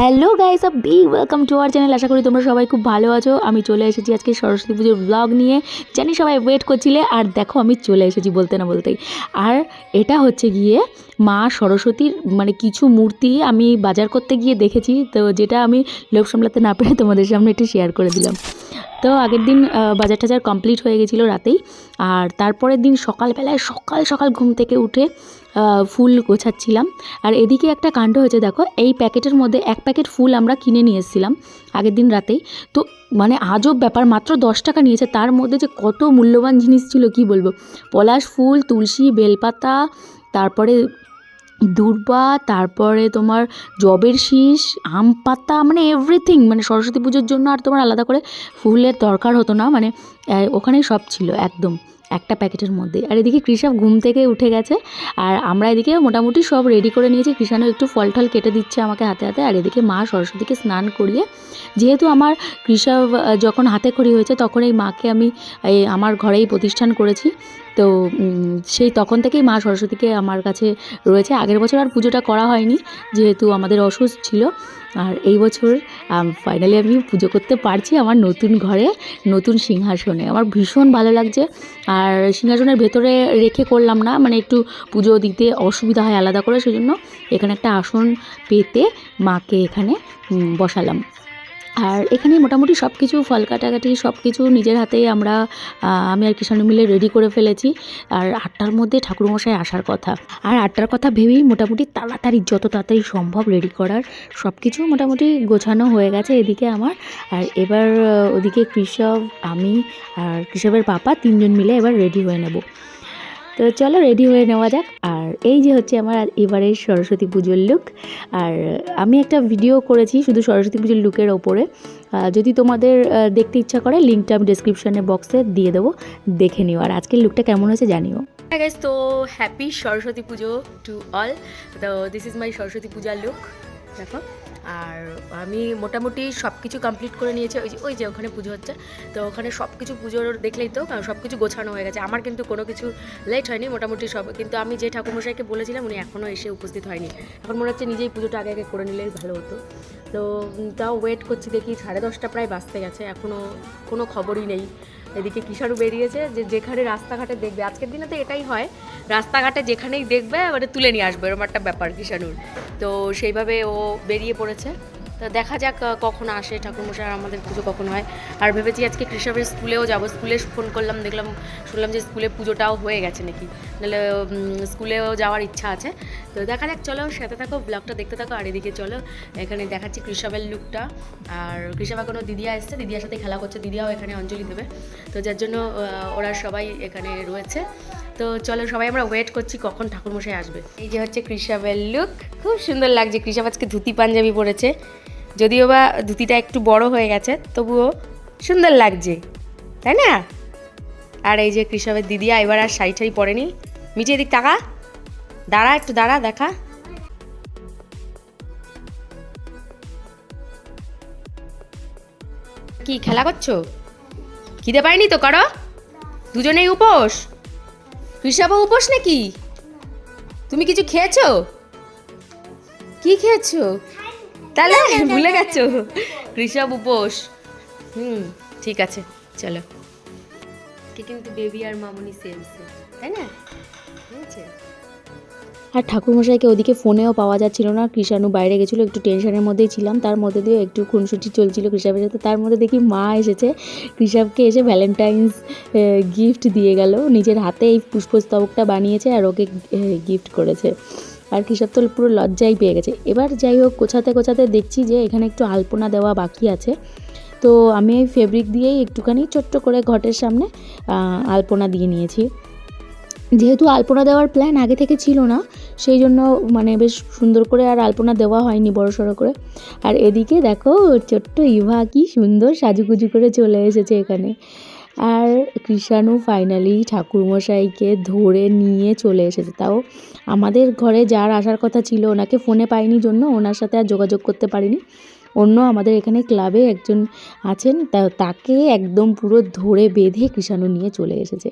Hello guys a big welcome to our channel আশা করি তোমরা সবাই খুব ভালো আছো। আমি চলে এসেছি আজকে সরস্বতী পুজোর ব্লগ নিয়ে। জানি সবাই ওয়েট করছিলে, আর দেখো আমি চলে এসেছি বলতে না বলতেই। আর এটা হচ্ছে গিয়ে মা সরস্বতীর মানে কিছু মূর্তি আমি বাজার করতে গিয়ে দেখেছি। তো যেটা আমি লোভ সামলাতে না পেরে তোমাদের সামনে একটু শেয়ার করে দিলাম। তো আগের দিন বাজার টাজার কমপ্লিট হয়ে গেছিল রাতেই। আর তারপরের দিন সকালবেলায় সকাল সকাল ঘুম থেকে উঠে ফুল গোছাচ্ছিলাম। আর এদিকে একটা কাণ্ড হয়েছে, দেখো, এই প্যাকেটের মধ্যে এক প্যাকেট ফুল আমরা কিনে নিয়ে এসেছিলাম আগের দিন রাতেই। তো মানে আজব ব্যাপার, মাত্র দশ টাকা নিয়েছে, তার মধ্যে যে কত মূল্যবান জিনিস ছিল, কি বলব? পলাশ ফুল, তুলসী বেলপাতা, তারপরে দুর্বা, তারপরে তোমার জবের শীষ, আম পাতা মানে এভরিথিং মানে সরস্বতী পুজোর জন্য আর তোমার আলাদা করে ফুলের দরকার হতো না মানে ওখানেই সব ছিল একদম। একটা প্যাকেটের মধ্যে। আর এদিকে কৃষক ঘুম থেকে উঠে গেছে, আর আমরা এদিকে মোটামুটি সব রেডি করে নিয়েছি। কৃষাণও একটু ফল টল কেটে দিচ্ছে আমাকে হাতে হাতে। আর এদিকে মা সরস্বতীকে স্নান করিয়ে, যেহেতু আমার কৃষক যখন হাতে খড়ি হয়েছে, তখন এই মাকে আমি আমার ঘরেই প্রতিষ্ঠান করেছি। তো সেই তখন থেকেই মা সরস্বতীকে আমার কাছে রয়েছে। আগের বছর আর পুজোটা করা হয়নি, যেহেতু আমাদের অসুস্থ ছিল। আর এই বছর ফাইনালি আমি পুজো করতে পারছি আমার নতুন ঘরে, নতুন সিংহাসনে। আমার ভীষণ ভালো লাগছে। আর সিংহাসনের ভেতরে রেখে করলাম না মানে একটু পুজো দিতে অসুবিধা হয় আলাদা করে, সেজন্য এখানে একটা আসন পেতে মাকে এখানে বসালাম। আর এখানে মোটামুটি সব কিছু ফল কাটাকাটি সব কিছু নিজের হাতেই আমরা আমি আর কিষাণু মিলে রেডি করে ফেলেছি। আর আটটার মধ্যে ঠাকুরমশাই আসার কথা। আর আটটার কথা ভেবেই মোটামুটি তাড়াতাড়ি, যত তাড়াতাড়ি সম্ভব রেডি করার সব কিছু মোটামুটি গোছানো হয়ে গেছে এদিকে আমার। আর এবার ওদিকে কৃষক, আমি আর কৃষকের পাপা তিনজন মিলে এবার রেডি হয়ে নেব। তো চলো রেডি হয়ে নেওয়া যাক। আর এই যে হচ্ছে আমার এবারের সরস্বতী পুজোর লুক আর আমি একটা ভিডিও করেছি শুধু সরস্বতী পুজোর লুকের ওপরে। যদি তোমাদের দেখতে ইচ্ছা করে লিঙ্কটা আমি ডিসক্রিপশনে বক্সে দিয়ে দেবো। দেখে নিও। আর আজকের লুকটা কেমন হয়েছে জানিও। হ্যাঁ তো happy Saraswati Pujo to all তো দিস ইজ মাই সরস্বতী পূজার লুক দেখো। আর আমি মোটামুটি সব কিছু কমপ্লিট করে নিয়েছি। ওই যে ওই যে ওখানে পুজো হচ্ছে। তো ওখানে সব কিছু পুজোর দেখলেই তো সব কিছু গোছানো হয়ে গেছে। আমার কিন্তু কোনো কিছু লেট হয়নি মোটামুটি সব, কিন্তু আমি যে ঠাকুরমশাইকে বলেছিলাম, উনি এখনও এসে উপস্থিত হয়নি। এখন মনে হচ্ছে নিজেই পুজোটা আগে আগে করে নিলেই ভালো হতো। তো তাও ওয়েট করছি দেখি, সাড়ে দশটা প্রায় বাজতে গেছে। এখনও কোনো খবরই নেই। এদিকে কিশারু বেরিয়েছে যে যেখানে রাস্তাঘাটে দেখবে। আজকের দিনে তো এটাই হয়, রাস্তাঘাটে যেখানেই দেখবে মানে তুলে নিয়ে আসবে, এরকম একটা ব্যাপার কিশারুর তো সেইভাবে ও বেরিয়ে পড়েছে। তো দেখা যাক কখন আসে। ঠাকুরমশাই আমাদের পুজো কখন হয়। আর ভেবেছি আজকে কৃষকের স্কুলেও যাব। স্কুলে ফোন করলাম, দেখলাম, শুনলাম যে স্কুলে পুজোটাও হয়ে গেছে নাকি। নাহলে স্কুলেও যাওয়ার ইচ্ছা আছে। তো দেখা যাক, চলো সাথে থাকো ব্লগটা দেখতে থাকো, আর এদিকে চলো, এখানে দেখাচ্ছি কৃষকের লুকটা আর কৃষক কোনো দিদিয়া এসছে, দিদিয়ার সাথে খেলা করছে, দিদিয়াও এখানে অঞ্জলি দেবে। তো যার জন্য ওরা সবাই এখানে রয়েছে। তো চলো সবাই আমরা ওয়েট করছি কখন ঠাকুরমশাই আসবে। এই যে হচ্ছে কৃষাবের লুক খুব সুন্দর লাগছে। কৃষাব আজকে ধুতি পাঞ্জাবি পরেছে। যদিও বা ধুতিটা একটু বড় হয়ে গেছে, তবুও সুন্দর লাগছে। তাই না? আর এই যে কৃষকের দিদিয়া এবার আর শাড়ি ঠাড়ি পরেনি। মিটি এদিক টাকা দাঁড়া, একটু দাঁড়া, দেখা। কি, খেলা করছ? খিদে পাইনি তো করো? দুজনেই উপোস? কৃষাবও উপোস নাকি? তুমি কিছু খেয়েছো? কি খেয়েছো? তাহলে ভুলে গেছো। কৃষাব উপোস। হুম, ঠিক আছে, চলো। কিন্তু বেবি আর মামুনি সেম তাই না? হয়েছে? আর ঠাকুরমশাইকে ওদিকে ফোনেও পাওয়া যাচ্ছিল না। কৃষাণু বাইরে গেছিল, একটু টেনশনের মধ্যেই ছিলাম। তার মধ্যে দিয়ে একটু খুনসুটি চলছিল কৃষাবের সাথে। তার মধ্যে দেখি মা এসেছে। কৃষাবকে এসে ভ্যালেন্টাইন্স গিফট দিয়ে গেল। নিজের হাতে এই পুষ্পস্তবকটা বানিয়েছে আর ওকে গিফট করেছে। আর কৃষক তো পুরো লজ্জাই পেয়ে গেছে। এবার যাই হোক, গোছাতে গোছাতে দেখছি যে এখানে একটু আলপনা দেওয়া বাকি আছে। তো আমি এই ফেব্রিক দিয়েই একটুখানি ছোট্ট করে ঘটের সামনে আলপনা দিয়ে নিয়েছি। যেহেতু আলপনা দেওয়ার প্ল্যান আগে থেকে ছিল না, সেই জন্য মানে বেশ সুন্দর করে আর আলপনা দেওয়া হয়নি বড় সড়ো করে। আর এদিকে দেখো, ছোট্ট ইভা কি সুন্দর সাজুগুজু করে চলে এসেছে এখানে। আর কৃষাণু ফাইনালি ঠাকুরমশাইকে ধরে নিয়ে চলে এসেছে। তাও আমাদের ঘরে যার আসার কথা ছিল, ওনাকে ফোনে পাইনি জন্য, ওনার সাথে আর যোগাযোগ করতে পারিনি। অন্য আমাদের এখানে ক্লাবে একজন আছেন, তা, তাকে একদম পুরো ধরে বেঁধে কৃষাণু নিয়ে চলে এসেছে।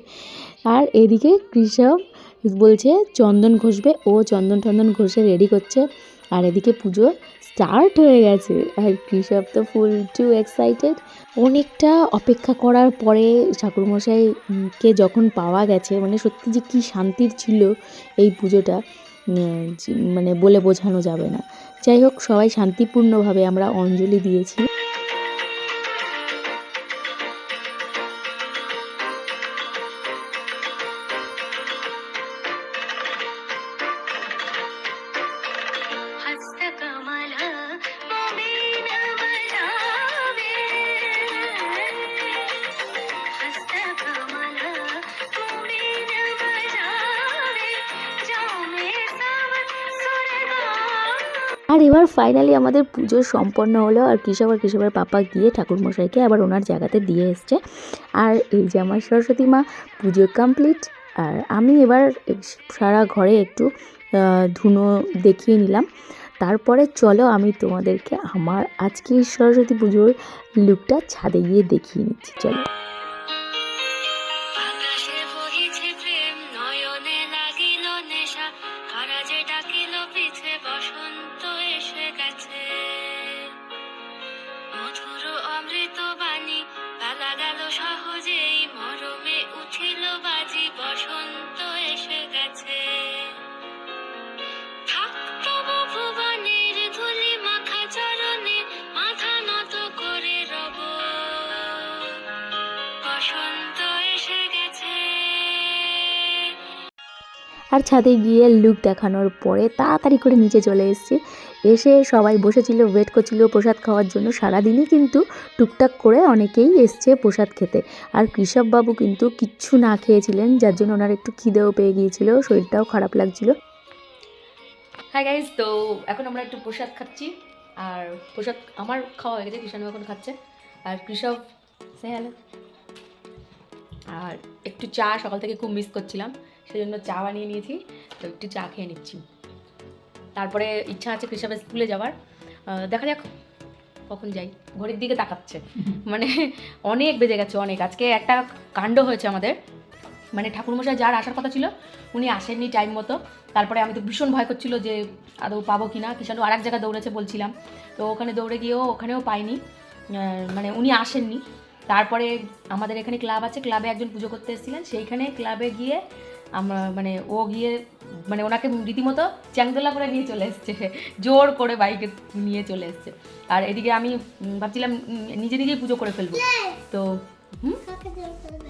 আর এদিকে কৃষক বলছে, চন্দন ঘষবে। ও চন্দন টন্দন ঘষে রেডি করছে। আর এদিকে পুজো স্টার্ট হয়ে গেছে। আর কৃষক তো ফুল টু এক্সাইটেড অনেকটা অপেক্ষা করার পরে ঠাকুরমশাইকে যখন পাওয়া গেছে মানে সত্যি যে কী শান্তির ছিল এই পুজোটা মানে বলে বোঝানো যাবে না। যাই হোক সবাই শান্তিপূর্ণভাবে আমরা অঞ্জলি দিয়েছি। এবার ফাইনালি আমাদের পুজো সম্পন্ন হলো আর কৃষক আর কৃষকের পাপা গিয়ে ঠাকুরমশাইকে আবার ওনার জায়গাতে দিয়ে এসছে। আর এই যে আমার সরস্বতী মা, পুজো কমপ্লিট আর আমি এবার সারা ঘরে একটু ধুনো দেখিয়ে নিলাম। তারপরে চলো আমি তোমাদেরকে আমার আজকের সরস্বতী পুজোর লুকটা ছাদে গিয়ে দেখিয়ে নিচ্ছি। চলো। আর ছাদে গিয়ে লুক দেখানোর পরে তাড়াতাড়ি করে নিচে চলে এসেছি। এসে সবাই বসেছিল ওয়েট করছিল প্রসাদ খাওয়ার জন্য সারাদিনই কিন্তু টুকটাক করে অনেকেই এসছে প্রসাদ খেতে। আর কৃষকবাবু কিন্তু কিচ্ছু না খেয়েছিলেন, যার জন্য ওনার একটু খিদেও পেয়ে গিয়েছিল, শরীরটাও খারাপ লাগছিল। হাই গাইজ তো এখন আমরা একটু প্রসাদ খাচ্ছি। আর প্রসাদ আমার খাওয়া হয়ে গেছে কৃষাণু এখন খাচ্ছে। আর কৃষক সে আর একটু চা সকাল থেকে খুব মিস করছিলাম। সেই জন্য চা বানিয়ে নিয়েছি। তো একটু চা খেয়ে নিচ্ছি। তারপরে ইচ্ছা আছে কৃষকের স্কুলে যাওয়ার। দেখা যাক কখন যাই। ঘড়ির দিকে তাকাচ্ছে। মানে অনেক বেজে গেছে অনেক। আজকে একটা কাণ্ড হয়েছে আমাদের। মানে ঠাকুরমশাই যার আসার কথা ছিল উনি আসেননি টাইম মতো। তারপরে আমি তো ভীষণ ভয় করছিল যে আদৌ পাবো কি না কিষাণু আর এক জায়গায় দৌড়েছে বলছিলাম। তো ওখানে দৌড়ে গিয়েও ওখানেও পাইনি। মানে উনি আসেননি। তারপরে আমাদের এখানে ক্লাব আছে। ক্লাবে একজন পুজো করতে এসেছিলেন। সেইখানে ক্লাবে গিয়ে আমরা মানে ও গিয়ে মানে ওনাকে রীতিমতো চ্যাংদোলা করে নিয়ে চলে এসছে। জোর করে বাইকে নিয়ে চলে এসছে। আর এদিকে আমি ভাবছিলাম নিজে নিজেই পুজো করে ফেলব। তো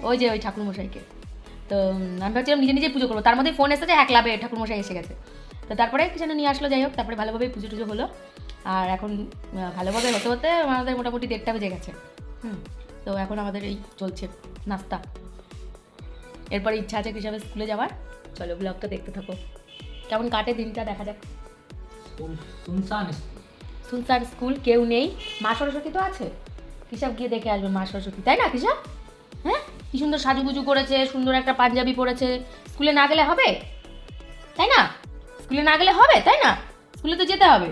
ওই যে ওই ঠাকুরমশাইকে। তো আমি ভাবছিলাম নিজে নিজেই পুজো করব। তার মধ্যে ফোন এসেছে হ্যাঁ ক্লাবে ঠাকুরমশাই এসে গেছে। তো তারপরে কিছু নিয়ে আসলো, যাই হোক, তারপরে ভালোভাবেই পুজো টুজো হলো। আর এখন ভালোভাবে হতে হতে আমাদের মোটামুটি দেড়টা বেজে গেছে। হুম, তো এখন আমাদের এই চলছে নাস্তা। এরপরে ইচ্ছা আছে কৃষাবের স্কুলে যাওয়ার? চলো ব্লগটা দেখতে থাকো। কেমন কাটে দিনটা দেখা যাক। সুনসান স্কুল। কেউ নেই। মা সরস্বতী তো আছে। কৃষক গিয়ে দেখে আসবে মা সরস্বতী? তাই না কৃষক হ্যাঁ? কি সুন্দর সাজুগুজু করেছে সুন্দর একটা পাঞ্জাবি পরেছে। স্কুলে না গেলে হবে? তাই না? স্কুলে না গেলে হবে? তাই না? স্কুলে তো যেতে হবে।